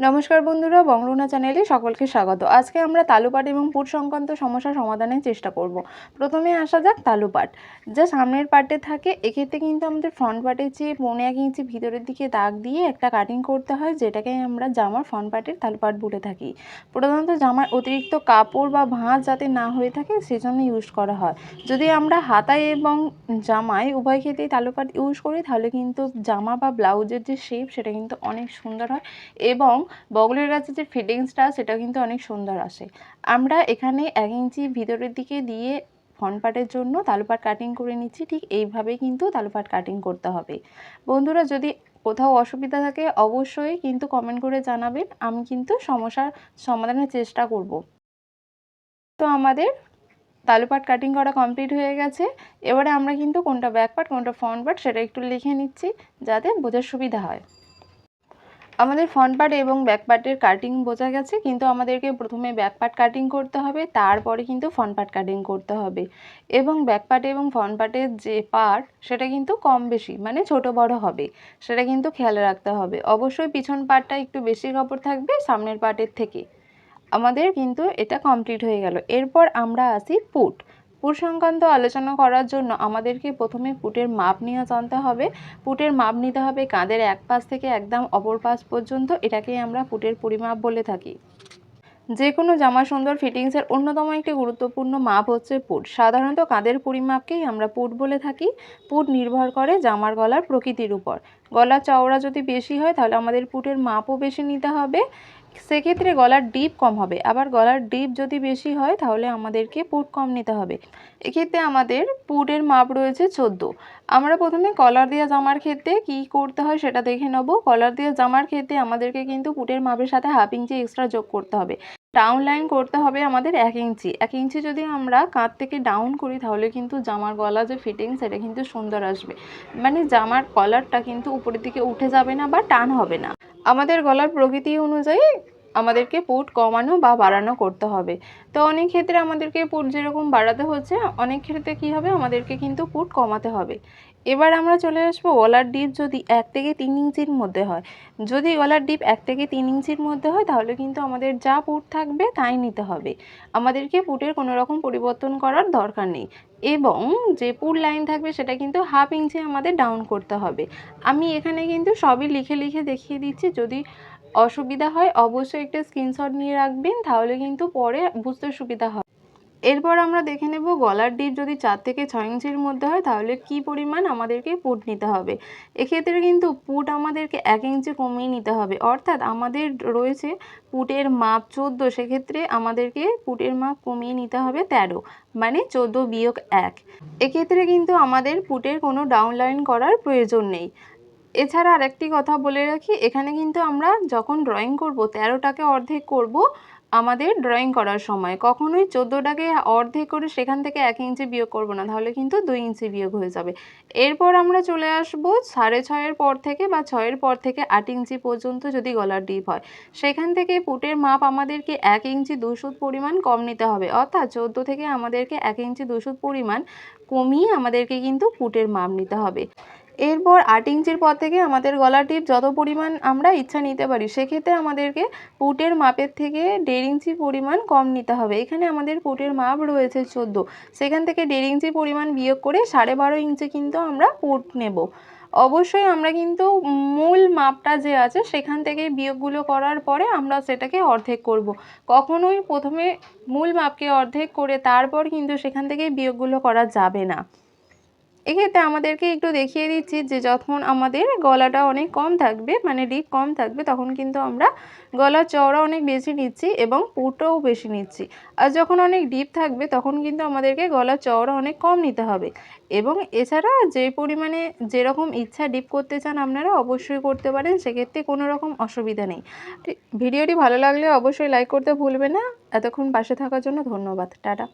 নমস্কার বন্ধুরা বংলুনা চ্যানেলে সকলকে স্বাগত। আজকে আমরা তালুপাট এবং পুট সংক্রান্ত সমস্যা সমাধানের চেষ্টা করব। প্রথমে আসা যাক তালুপাট। যা সামনের পার্টে থাকে, এক্ষেত্রে কিন্তু আমাদের ফ্রন্ট পার্টের চেয়ে পৌনে এক ইঞ্চি ভিতরের দিকে দাগ দিয়ে একটা কাটিং করতে হয়, যেটাকে আমরা জামার ফ্রন্ট পার্টের তালুপাট বলে থাকি। প্রধানত জামার অতিরিক্ত কাপড় বা ভাঁজ যাতে না হয়ে থাকে, সেজন্য ইউজ করা হয়। যদি আমরা হাতায় এবং জামায় উভয় ক্ষেত্রেই তালুপাট ইউজ করি, তাহলে কিন্তু জামা বা ব্লাউজের যে শেপ সেটা কিন্তু অনেক সুন্দর হয় এবং বগলের কাছে যে ফিটিংসটা সেটা কিন্তু অনেক সুন্দর আসে। আমরা এখানে এক ইঞ্চি ভিতরের দিকে দিয়ে ফ্রন্ট পার্টের জন্য তালুপাট কাটিং করে নিচ্ছি, ঠিক এইভাবেই কিন্তু তালুপাট কাটিং করতে হবে। বন্ধুরা, যদি কোথাও অসুবিধা থাকে, অবশ্যই কিন্তু কমেন্ট করে জানাবেন, আমি কিন্তু সমস্যার সমাধানের চেষ্টা করব। তো আমাদের তালুপাট কাটিং করা কমপ্লিট হয়ে গেছে। এবারে আমরা কিন্তু কোনটা ব্যাক পার্ট কোনটা ফ্রন্ট পার্ট সেটা একটু লিখে নিচ্ছি, যাতে বোঝার সুবিধা হয়। আমাদের ফ্রন্ট পার্ট এবং ব্যাক পার্টের কাটিং বোঝা গেছে, কিন্তু আমাদেরকে প্রথমে ব্যাক পার্ট কাটিং করতে হবে, তারপরে কিন্তু ফ্রন্ট পার্ট কাটিং করতে হবে। এবং ব্যাক পার্ট এবং ফ্রন্ট পার্টের যে পার্ট সেটা কিন্তু কম বেশি মানে ছোট বড় হবে, সেটা কিন্তু খেয়াল রাখতে হবে। অবশ্যই পিছন পার্টটা একটু বেশি কাপড় থাকবে, সামনের পার্টের থেকে। আমাদের কিন্তু এটা কমপ্লিট হয়ে গেল। এরপর আমরা আসি পুট পুট সংক্রান্ত আলোচনা করার জন্য আমাদেরকে প্রথমে পুটের মাপ নিয়ে জানতে হবে। পুটের মাপ নিতে হবে কাঁধের এক পাশ থেকে একদম অপর পাশ পর্যন্ত, এটাকেই আমরা পুটের পরিমাপ বলে থাকি। যে কোনো জামা সুন্দর ফিটিংসের অন্যতম একটি গুরুত্বপূর্ণ মাপ হচ্ছে পুট। সাধারণত কাঁধের পরিমাপকেই আমরা পুট বলে থাকি। পুট নির্ভর করে জামার গলার প্রকৃতির উপর। গলার চওড়া যদি বেশি হয়, তাহলে আমাদের পুটের মাপও বেশি নিতে হবে। সেক্ষেত্রে গলার ডিপ কম হবে। আবার গলার ডিপ যদি বেশি হয়, তাহলে আমাদেরকে পুট কম নিতে হবে। এক্ষেত্রে আমাদের পুটের মাপ রয়েছে চোদ্দ। আমরা প্রথমে কলার দেওয়া জামার ক্ষেত্রে কি করতে হয় সেটা দেখে নেব। কলার দেওয়া জামার ক্ষেত্রে আমাদেরকে কিন্তু পুটের মাপের সাথে হাফ ইঞ্চি এক্সট্রা যোগ করতে হবে। ডাউন লাইন করতে হবে আমাদের এক ইঞ্চি এক ইঞ্চি যদি আমরা কাঁধ থেকে ডাউন করি, তাহলে কিন্তু জামার গলা যে ফিটিং সেটা কিন্তু সুন্দর আসবে। মানে জামার কলারটা কিন্তু উপরের দিকে উঠে যাবে না বা টান হবে না। আমাদের গলার প্রকৃতি অনুযায়ী আমাদেরকে পুট কমানো বা বাড়ানো করতে হবে। তো অনেক ক্ষেত্রে আমাদেরকে পুট যেরকম বাড়াতে হচ্ছে, অনেক ক্ষেত্রে কী হবে? আমাদেরকে কিন্তু পুট কমাতে হবে। এবার আমরা চলে আসব গলার ডিপ যদি এক থেকে তিন ইঞ্চির মধ্যে হয়। যদি গলার ডিপ এক থেকে তিন ইঞ্চির মধ্যে হয়, তাহলে কিন্তু আমাদের যা পুট থাকবে তাই নিতে হবে। আমাদেরকে পুটের কোনো রকম পরিবর্তন করার দরকার নেই। এবং যে পুট লাইন থাকবে, সেটা কিন্তু হাফ ইঞ্চি আমাদের ডাউন করতে হবে। আমি এখানে কিন্তু সবই লিখে লিখে দেখিয়ে দিচ্ছি। যদি অসুবিধা হয়, অবশ্যই একটা স্ক্রিনশট নিয়ে রাখবেন, তাহলে কিন্তু পরে বুঝতে সুবিধা হয় এরপর আমরা দেখে নেব গলার ডিপ যদি চার থেকে ছয় ইঞ্চির মধ্যে হয়, তাহলে কি পরিমাণ আমাদেরকে পুট নিতে হবে? এক্ষেত্রে কিন্তু পুট আমাদেরকে এক ইঞ্চি কমিয়ে নিতে হবে। অর্থাৎ আমাদের রয়েছে পুটের মাপ চোদ্দ, সেক্ষেত্রে আমাদেরকে পুটের মাপ কমিয়ে নিতে হবে তেরো মানে চোদ্দ বিয়োগ এক। এক্ষেত্রে কিন্তু আমাদের পুটের কোনো ডাউন লাইন করার প্রয়োজন নেই। এছাড়া আরেকটি কথা বলে রাখি, এখানে কিন্তু আমরা যখন ড্রয়িং করব, তেরোটাকে অর্ধেক করব আমাদের ড্রয়িং করার সময় কখনোই চোদ্দোটাকে অর্ধেক করে সেখান থেকে এক ইঞ্চি বিয়োগ করব না, তাহলে কিন্তু দুই ইঞ্চি বিয়োগ হয়ে যাবে। এরপর আমরা চলে আসব সাড়ে ছয়ের পর থেকে বা ছয়ের পর থেকে আট ইঞ্চি পর্যন্ত যদি গলার ডিপ হয়, সেখান থেকে পুটের মাপ আমাদেরকে এক ইঞ্চি দুশুদ পরিমাণ কম নিতে হবে, অর্থাৎ চোদ্দ থেকে আমাদেরকে এক ইঞ্চি দুশুদ পরিমাণ কমিয়ে আমাদেরকে কিন্তু পুটের মাপ নিতে হবে। এরপর আট ইঞ্চির পর থেকে আমাদের গলাটির যত পরিমাণ আমরা ইচ্ছা নিতে পারি, সেক্ষেত্রে আমাদেরকে পুটের মাপের থেকে দেড় ইঞ্চি পরিমাণ কম নিতে হবে। এখানে আমাদের পুটের মাপ রয়েছে চোদ্দ। সেখান থেকে দেড় ইঞ্চি পরিমাণ বিয়োগ করে সাড়ে বারো ইঞ্চি কিন্তু আমরা পুট নেব। অবশ্যই আমরা কিন্তু মূল মাপটা যে আছে, সেখান থেকে বিয়োগগুলো করার পরে আমরা সেটাকে অর্ধেক করব। কখনোই প্রথমে মূল মাপকে অর্ধেক করে তারপর কিন্তু সেখান থেকে বিয়োগগুলো করা যাবে না। এক্ষেত্রে আমাদেরকে একটু দেখিয়ে দিচ্ছি যে যখন আমাদের গলাটা অনেক কম থাকবে মানে ডিপ কম থাকবে, তখন কিন্তু আমরা গলার চওড়া অনেক বেশি নিচ্ছি এবং পুটও বেশি নিচ্ছি। আর যখন অনেক ডিপ থাকবে, তখন কিন্তু আমাদেরকে গলার চওড়া অনেক কম নিতে হবে। এবং এছাড়া যে পরিমাণে যেরকম ইচ্ছা ডিপ করতে চান আপনারা অবশ্যই করতে পারেন, সেক্ষেত্রে কোনো রকম অসুবিধা নেই। ভিডিওটি ভালো লাগলে অবশ্যই লাইক করতে ভুলবে না। এতক্ষণ পাশে থাকার জন্য ধন্যবাদ। টাটা।